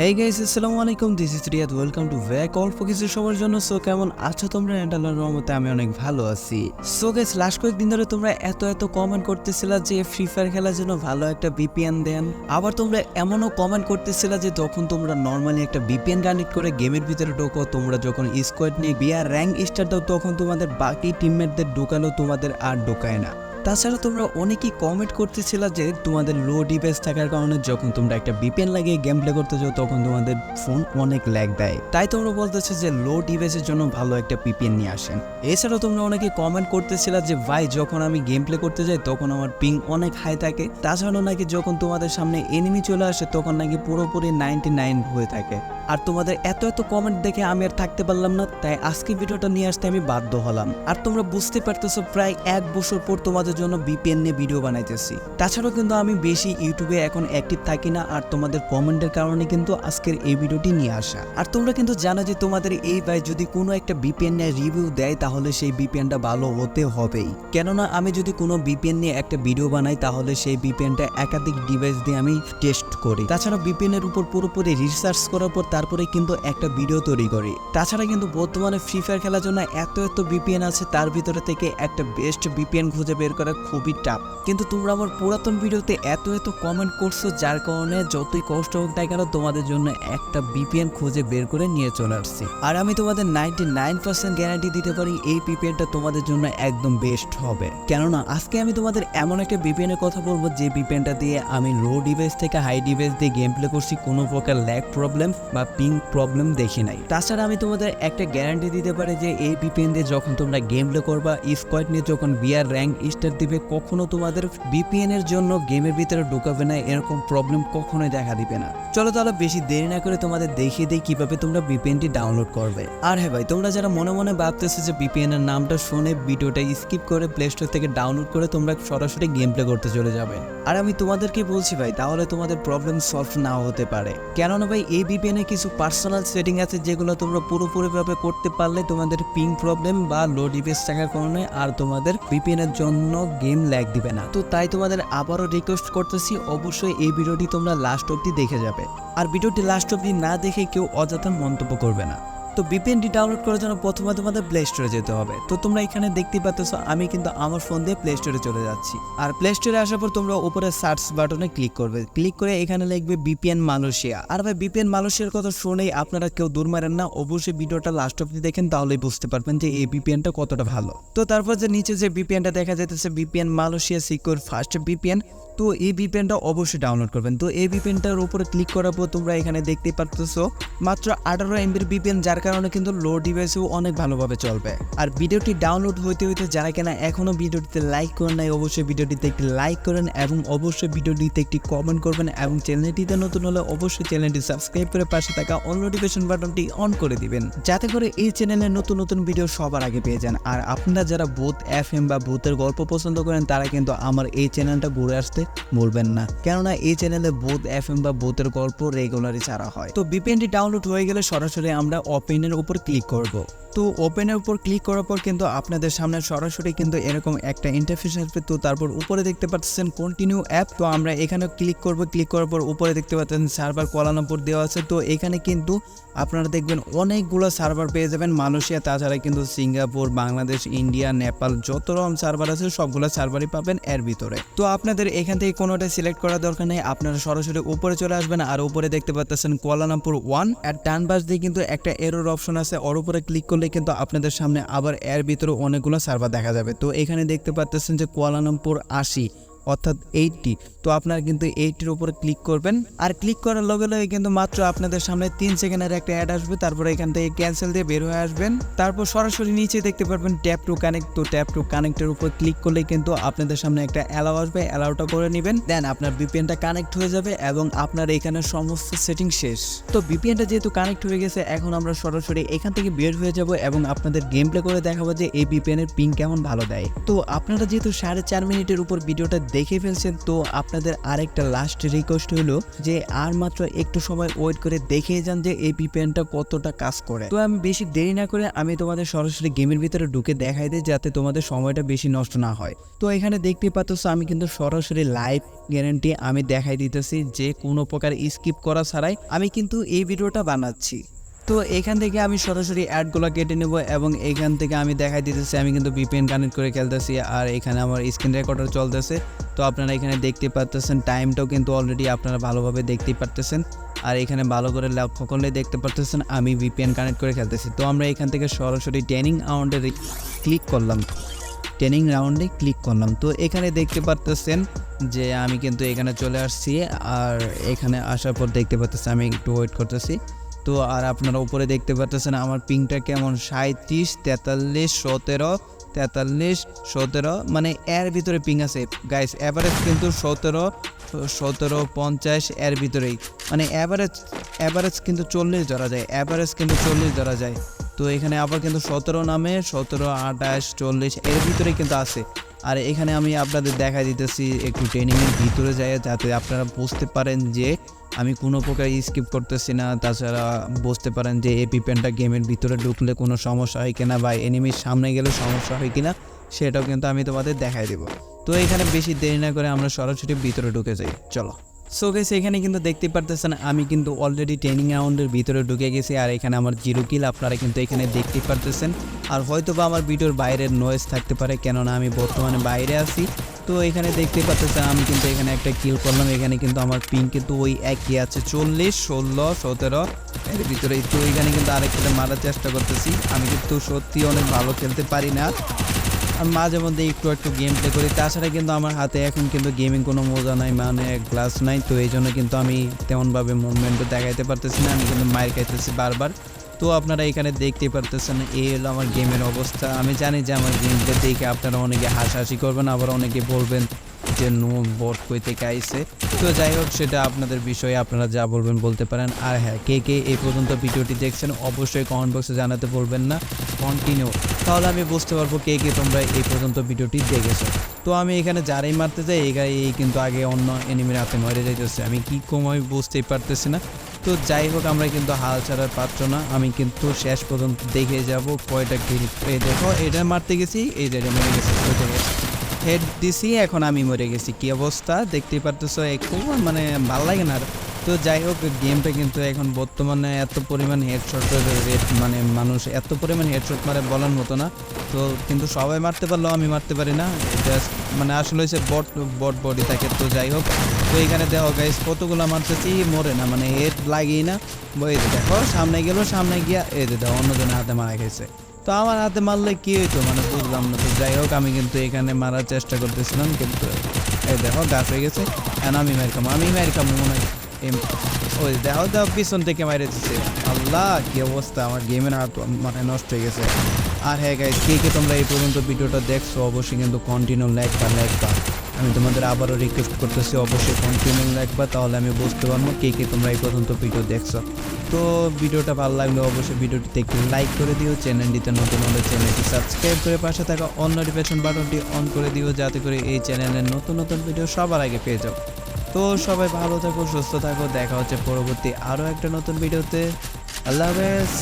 হেই guys আসসালামু আলাইকুম this is Riyad welcome to back অল্প কিছু সবার জন্য। সো কেমন আছো তোমরা? এন্টালার রহমতে আমি অনেক ভালো আছি। সো গাইস লাস্ট কয়েকদিন ধরে তোমরা এত এত কমেন্ট করতেছিলা যে ফ্রি ফায়ার খেলার জন্য ভালো একটা বিপিএন দেন। আবার তোমরা এমনও কমেন্ট করতেছিলা যে তখন তোমরা নর্মালি একটা বিপিএন কানেক্ট করে গেমের ভিতরে ঢোকো, তোমরা যখন স্কোয়াড নিয়ে বিয়ার র্যাঙ্ক স্টার্ট দাও, তখন তোমাদের বাকি টিমমেটদের ঢোকালেও তোমাদের আর ঢোকায় না। তাছাড়া তোমরা অনেকেই কমেন্ট করতেছিলা যে তোমাদের লো ডিভাইস থাকার কারণে যখন তোমরা একটা বিপিএন লাগিয়ে গেম প্লে করতে যাও, তখন তোমাদের ফোন অনেক ল্যাগ দেয়। তাই তোমরা বলতেছো যে লো ডিভাইসের জন্য ভালো একটা পিপিএন নিয়ে আসেন। এছাড়াও তোমরা অনেকে কমেন্ট করতেছিলা যে, ভাই, যখন আমি গেম প্লে করতে যাই, তখন আমার পিং অনেক হাই থাকে। তাছাড়াও নাকি যখন তোমাদের সামনে এনিমি চলে আসে, তখন নাকি পুরোপুরি নাইনটি নাইন হয়ে থাকে। আর তোমাদের এত এত কমেন্ট দেখে আমি আর থাকতে পারলাম না, তাই আজকে ভিডিওটা নিয়ে আসতে আমি বাধ্য হলাম। আর তোমরা বুঝতে পারতেছো, প্রায় এক বছর পর তোমাদের জন্য বিপিএন নিয়ে ভিডিও বানাইতেছি। তাছাড়াও কিন্তু আমি বেশি ইউটিউবে এখন অ্যাক্টিভ থাকি না, আর তোমাদের কমেন্টের কারণে কিন্তু আজকের এই ভিডিওটি নিয়ে আসা। আর তোমরা কিন্তু জানো যে তোমাদের এই ভাই যদি কোনো একটা বিপিএন নিয়ে রিভিউ দেয়, তাহলে সেই বিপিএনটা ভালো হতে হবেই। কেননা আমি যদি কোনো বিপিএন নিয়ে একটা ভিডিও বানাই, তাহলে সেই বিপিএনটা একাধিক ডিভাইস দিয়ে আমি টেস্ট করি। তাছাড়া বিপিএন এর উপর পুরোপুরি রিসার্চ করার পর তারপরে কিন্তু একটা ভিডিও তৈরি করি। তাছাড়া কিন্তু বর্তমানে ফ্রি ফায়ার খেলার জন্য এত এত বিপিএন আছে, তার ভিতরে থেকে একটা বেস্ট বিপিএন খুঁজে বের করা খুবই টাফ কিন্তু তোমরা আমার পুরাতন ভিডিওতে এত এত কমেন্ট করছ, যার কারণে যতই কষ্ট হোক না কেন তোমাদের জন্য একটা বিপিএন খুঁজে বের করে নিয়ে চলে আসছি। আর আমি তোমাদের নাইনটি নাইন পার্সেন্ট গ্যারান্টি দিতে পারি এই বিপিএনটা তোমাদের জন্য একদম বেস্ট হবে। কেননা আজকে আমি তোমাদের এমন একটা বিপিএন এর কথা বলব, যে বিপিএনটা দিয়ে আমি লো ডিভাইস থেকে হাই ডিভাইস দিয়ে গেম প্লে করছি, কোনো প্রকার ল্যাগ প্রবলেম বা পিং প্রবলেম দেখি নাই। তাছাড়া আমি তোমাদের একটা গ্যারান্টি দিতে পারি যে এই বিপিএন দিয়ে যখন তোমরা গেম প্লে করবা স্কোয়াড নিয়ে যখন বিয়ার র্যাঙ্ক স্টার দিবে, কখনো তোমাদের বিপিএন এর জন্য গেমের ভিতরে ঢোকাবে না, এরকম প্রবলেম কখনোই দেখা দিবে না। চলো তাহলে বেশি দেরি না করে তোমাদের দেখিয়ে দিই কীভাবে তোমরা বিপিএনটি ডাউনলোড করবে। আর হ্যাঁ ভাই, তোমরা যারা মনে মনে ভাবতেছো যে বিপিএন এর নামটা শুনে ভিডিওটা স্কিপ করে প্লে স্টোর থেকে ডাউনলোড করে তোমরা সরাসরি গেম প্লে করতে চলে যাবে। আর আমি তোমাদেরকে বলছি ভাই, তাহলে তোমাদের প্রবলেম সলভ নাও হতে পারে। কেননা ভাই, এই বিপিএন এ কিছু পার্সোনাল সেটিং আছে যেগুলো তোমরা পুরোপুরিভাবে করতে পারলে তোমাদের পিং প্রবলেম বা লো ডিভাইস থাকার কারণে আর তোমাদের ভিপিএন এর জন্য গেম ল্যাগ দিবে না। তো তাই তোমাদের আবারও রিকোয়েস্ট করতেছি, অবশ্যই এই ভিডিওটি তোমরা লাস্ট অবধি দেখে যাবে। আর ভিডিওটি লাস্ট অবধি না দেখে কেউ অযথা মন্তব্য করবে না। তো বিপিএনটি ডাউনলোড করার জন্য প্রথমে তোমাদের প্লে স্টোরে যেতে হবে। তো তোমরা এখানে দেখতে পাচ্ছ, আমি কিন্তু আমার ফোন দিয়ে প্লে স্টোরে চলে যাচ্ছি। আর প্লে স্টোরে আসার পর তোমরা উপরে সার্চ বাটনে ক্লিক করবে। ক্লিক করে এখানে লিখবে বিপিএন মালয়েশিয়া আর ভাই বিপিএন মালয়েশিয়ার কথা শুনেই আপনারা কেউ দূর মারেন না। অবশ্যই ভিডিওটা লাস্ট অব্দি দেখেন, তাহলেই বুঝতে পারবেন যে এই বিপিএনটা কতটা ভালো। তো তারপর যে নিচে যে বিপিএনটা দেখা যাইতেছে VPN Malaysia secure first VPN তো এই ভিপিএনটা অবশ্যই ডাউনলোড করবেন। তো এই ভিপিএনটার উপরে ক্লিক করার পর তোমরা এখানে দেখতে পারতেছো, মাত্র আঠারো এমবির ভিপিএন যার কারণে কিন্তু লো ডিভাইসেও অনেক ভালোভাবে চলবে। আর ভিডিওটি ডাউনলোড হইতে হইতে যারা কিনা এখনও ভিডিওটিতে লাইক করেন নাই, অবশ্যই ভিডিওটিতে একটি লাইক করেন এবং অবশ্যই ভিডিওটিতে একটি কমেন্ট করবেন এবং চ্যানেলটিতে নতুন হলে অবশ্যই চ্যানেলটি সাবস্ক্রাইব করে পাশে থাকা অল নোটিফিকেশন বাটনটি অন করে দিবেন। যাতে করে এই চ্যানেলে নতুন নতুন ভিডিও সবার আগে পেয়ে যান। আর আপনারা যারা ভূত এফ এম বা ভূতের গল্প পছন্দ করেন, তারা কিন্তু আমার এই চ্যানেলটা ঘুরে আসতে বলবেন না। কেননা এই চ্যানেলে ভূত এফ এম বা ভূতের গল্প রেগুলারই ছাড়া হয়। তো বিপিএনটি ডাউনলোড হয়ে গেলে সরাসরি আমরা ওপেনের উপর ক্লিক করব। তো ওপেনের উপর ক্লিক করার পর কিন্তু আপনাদের সামনে সরাসরি কিন্তু এরকম একটা ইন্টারফেস আসবে। তো তারপর উপরে দেখতে পাচ্ছেন কন্টিনিউ অ্যাপ তো আমরা এখানে ক্লিক করব। ক্লিক করার পর উপরে দেখতে পাচ্ছেন সার্ভার কোয়ালালামপুর দেওয়া আছে। তো এখানে কিন্তু আপনারা দেখবেন অনেকগুলো সার্ভার পেয়ে যাবেন। মালয়েশিয়া, তাছাড়া কিন্তু সিঙ্গাপুর, বাংলাদেশ, ইন্ডিয়া, নেপাল, যত রকম সার্ভার আছে সবগুলো সার্ভারই পাবেন এর ভিতরে। তো আপনাদের এখান থেকে কোনোটা সিলেক্ট করার দরকার নেই। আপনারা সরাসরি উপরে চলে আসবেন আর উপরে দেখতে পাচ্ছেন কোয়ালালামপুর ওয়ান আর ডান পাশ দিয়ে কিন্তু একটা এরোর অপশন আছে। ওর উপরে ক্লিক করলে কিন্তু আপনাদের সামনে আবার এর ভিতরে অনেকগুলো সার্ভার দেখা যাবে। তো এখানে দেখতে পাচ্ছেন যে কোয়ালালামপুর আশি। অর্থাৎ এইটটি তো আপনারা কিন্তু এইটটির উপরে ক্লিক করবেন। আর ক্লিক করার লগে লগে কিন্তু মাত্র আপনাদের সামনে তিন সেকেন্ডের একটা অ্যাড আসবে। তারপরে এখান থেকে ক্যান্সেল দিয়ে বের হয়ে আসবেন। তারপর সরাসরি নিচে দেখতে পারবেন ট্যাপ টু কানেক্ট তো ট্যাপ টু কানেক্টের উপর ক্লিক করলে কিন্তু আপনাদের সামনে একটা অ্যালাউ আসবে। অ্যালাউটা করে নেবেন। দেন আপনার বিপিএনটা কানেক্ট হয়ে যাবে এবং আপনার এখানে সমস্ত সেটিং শেষ। তো বিপিএনটা যেহেতু কানেক্ট হয়ে গেছে, এখন আমরা সরাসরি এখান থেকে বের হয়ে যাব এবং আপনাদের গেম প্লে করে দেখাবো যে এই বিপিএন এর পিং কেমন ভালো দেয়। তো আপনারা যেহেতু সাড়ে চার মিনিটের উপর ভিডিওটা দেখে ফেলছেন, তো আপনাদের আরেকটা লাস্ট রিকোয়েস্ট হলো যে আর মাত্র একটু সময় ওয়েট করে দেখে যান যে এই পিপিএনটা কতটা কাজ করে। তো আমি বেশি দেরি না করে আমি তোমাদের সরাসরি গেমের ভিতরে ঢুকে দেখাই দিই যাতে তোমাদের সময়টা বেশি নষ্ট না হয়। তো এখানে দেখতে পাচ্ছ আমি কিন্তু সরাসরি লাইভ গ্যারেন্টি আমি দেখাই দিতেছি যে কোনো প্রকার স্কিপ করা ছাড়াই আমি কিন্তু এই ভিডিওটা বানাচ্ছি। তো এখান থেকে আমি সরাসরি অ্যাডগুলো কেটে নেব এবং এখান থেকে আমি দেখাই দিতেছি, আমি কিন্তু ভিপিএন কানেক্ট করে খেলতেছি আর এখানে আমার স্ক্রিন রেকর্ডার চলতেছে। তো আপনারা এখানে দেখতে পারতেছেন টাইমটাও কিন্তু অলরেডি আপনারা ভালোভাবে দেখতেই পারতেছেন। আর এখানে ভালো করে লক্ষ্য করলে দেখতে পারতেছেন, আমি ভিপিএন কানেক্ট করে খেলতেছি। তো আমরা এখান থেকে সরাসরি ট্রেনিং রাউন্ডে ক্লিক করলাম। ট্রেনিং রাউন্ডে ক্লিক করলাম। তো এখানে দেখতে পারতেছেন যে আমি কিন্তু এখানে চলে আসছি, আর এখানে আসার পর দেখতে পাচ্ছেন আমি একটু ওয়েট করতেছি। তো আর আপনারা উপরে দেখতে পাচ্ছেন আমার পিংটা কেমন? সাঁত্রিশ তেতাল্লিশ, সতেরো তেতাল্লিশ, সতেরো মানে এর ভিতরে পিং আছে। গাইস অ্যাভারেজ কিন্তু সতেরো সতেরো পঞ্চাশ এর ভিতরেই। মানে অ্যাভারেজ অ্যাভারেজ কিন্তু চল্লিশ ধরা যায়। অ্যাভারেজ কিন্তু চল্লিশ ধরা যায়। তো এখানে আবার কিন্তু সতেরো নামে সতেরো, আঠাশ, চল্লিশ এর ভিতরেই কিন্তু আছে। আর এখানে আমি আপনাদের দেখা দিতেছি একটু ট্রেনিংয়ের ভিতরে যাই, যাতে আপনারা বুঝতে পারেন যে আমি কোনো প্রকার স্কিপ করতেছি না। তাছাড়া বুঝতে পারেন যে এপি পেনটা গেমের ভিতরে ঢুকলে কোনো সমস্যা হয় কিনা বা এনিমির সামনে গেলে সমস্যা হয় কিনা, সেটাও কিন্তু আমি তোমাদের দেখাই দেবো। তো এখানে বেশি দেরি না করে আমরা সরাসরি ভিতরে ঢুকে যাই। চলো। সো গেছে এখানে কিন্তু দেখতে পারতেছেন, আমি কিন্তু অলরেডি ট্রেনিং রাউন্ডের ভিতরে ঢুকে গেছি, আর এখানে আমার জিরো কিল আপনারা কিন্তু এখানে দেখতে পারতেছেন। আর হয়তো বা আমার ভিডিওর বাইরের নয়েজ থাকতে পারে, কেননা আমি বর্তমানে বাইরে আছি। তো এখানে দেখতে পাচ্ছেন আমি কিন্তু এখানে একটা কিল করলাম, এখানে কিন্তু আমার পিং কিন্তু ওই একই আছে, চল্লিশ, ষোলো, সতেরো, এর ভিতরে তো এখানে কিন্তু আরেকটা মারার চেষ্টা করতেছি, আমি কিন্তু সত্যি অনেক ভালো খেলতে পারি না। আমি মাঝে মধ্যে একটু একটু গেম প্লে করি। তাছাড়া কিন্তু আমার হাতে এখন কিন্তু গেমিং কোনো মজা নাই মানে গ্লাস নাই। তো এই জন্য কিন্তু আমি তেমনভাবে মুভমেন্টও দেখাইতে পারতেছি না, আমি কিন্তু মায়ের খাইতেছি বারবার। তো আপনারা এখানে দেখতে পারতেছেন, এই হলো আমার গেমের অবস্থা। আমি জানি যে আমার গেমটা দেখে আপনারা অনেকে হাসাহাসি করবেন, আবার অনেকে বলবেন যে নো বোর্ড কই থেকে আইসে তো যাই হোক, সেটা আপনাদের বিষয়ে আপনারা যা বলবেন বলতে পারেন। আর হ্যাঁ কে কে এই পর্যন্ত ভিডিওটি দেখছেন, অবশ্যই কমেন্ট বক্সে জানাতে বলবেন না। কন্টিনিউ তাহলে আমি বুঝতে পারব কে কে তোমরা এই পর্যন্ত ভিডিওটি দেখেছ। তো আমি এখানে যারাই মারতে যাই এই এই কিন্তু আগে অন্য এনিমির হাতে মরে যাইতেছে। আমি কি কম আমি বুঝতেই পারতেছি না। তো যাই হোক, আমরা কিন্তু হাল ছাড়ার পাত্র না। আমি কিন্তু শেষ পর্যন্ত দেখে যাব কয়টা কিল এই দেখো, এটা মারতে গেছি, এই যে এটা মরে গেছে। হেড দিছি, এখন আমি মরে গেছি। কি অবস্থা? দেখতেই পারতেছো একটু মানে ভালো লাগে না। তো যাই হোক গেমটা কিন্তু এখন বর্তমানে এত পরিমাণ হেডশটের রেট মানে মানুষ এত পরিমাণ হেডশট মারে বলার মতো না। তো কিন্তু সবাই মারতে পারলেও আমি মারতে পারি না। এটা মানে আসলে হচ্ছে বট বট বডি থাকে। তো যাই হোক, তো এখানে দেখো গাইস কতগুলো মারতেছি, মরে না। মানে হেড লাগেই না। এই দেখো, সামনে গেল, সামনে গিয়া এই দেখো, অন্যজনের হাতে মারা গেছে। তো আমার হাতে মারলে কি হইতো? মানে বুঝলাম না তো। যাই হোক, আমি কিন্তু এখানে মারার চেষ্টা করতেছিলাম, কিন্তু এই দেখো, গাছ হয়ে গেছে। এখন আমি মার খামো, আমি মেরে খামো মনে হয়। ওই দেখো দেখো, পিছন থেকে মারে দিচ্ছে আল্লাহ, কি অবস্থা! আমার গেমের হাত মানে নষ্ট হয়ে গেছে। আর হ্যাঁ গাইজ কে কে তোমরা এই পর্যন্ত ভিডিওটা দেখছ, অবশ্যই কিন্তু কন্টিনিউ লেখবা লেখবা আমি তোমাদের আবারও রিকোয়েস্ট করতেছি, অবশ্যই কন্টিনিউ লেখবা তাহলে আমি বুঝতে পারব কে কে তোমরা এই পর্যন্ত ভিডিও দেখছ। তো ভিডিওটা ভালো লাগলে অবশ্যই ভিডিওটিতে একটি লাইক করে দিও চ্যানেলটিতে নতুন হলে চ্যানেলটি সাবস্ক্রাইব করে পাশে থাকা অন নোটিফিকেশন বাটনটি অন করে দিও, যাতে করে এই চ্যানেলের নতুন নতুন ভিডিও সবার আগে পেয়ে যাও। তো সবাই ভালো থাকো, সুস্থ থাকো, দেখা হচ্ছে পরবর্তী আরও একটা নতুন ভিডিওতে আল্লাহ হাফেজ।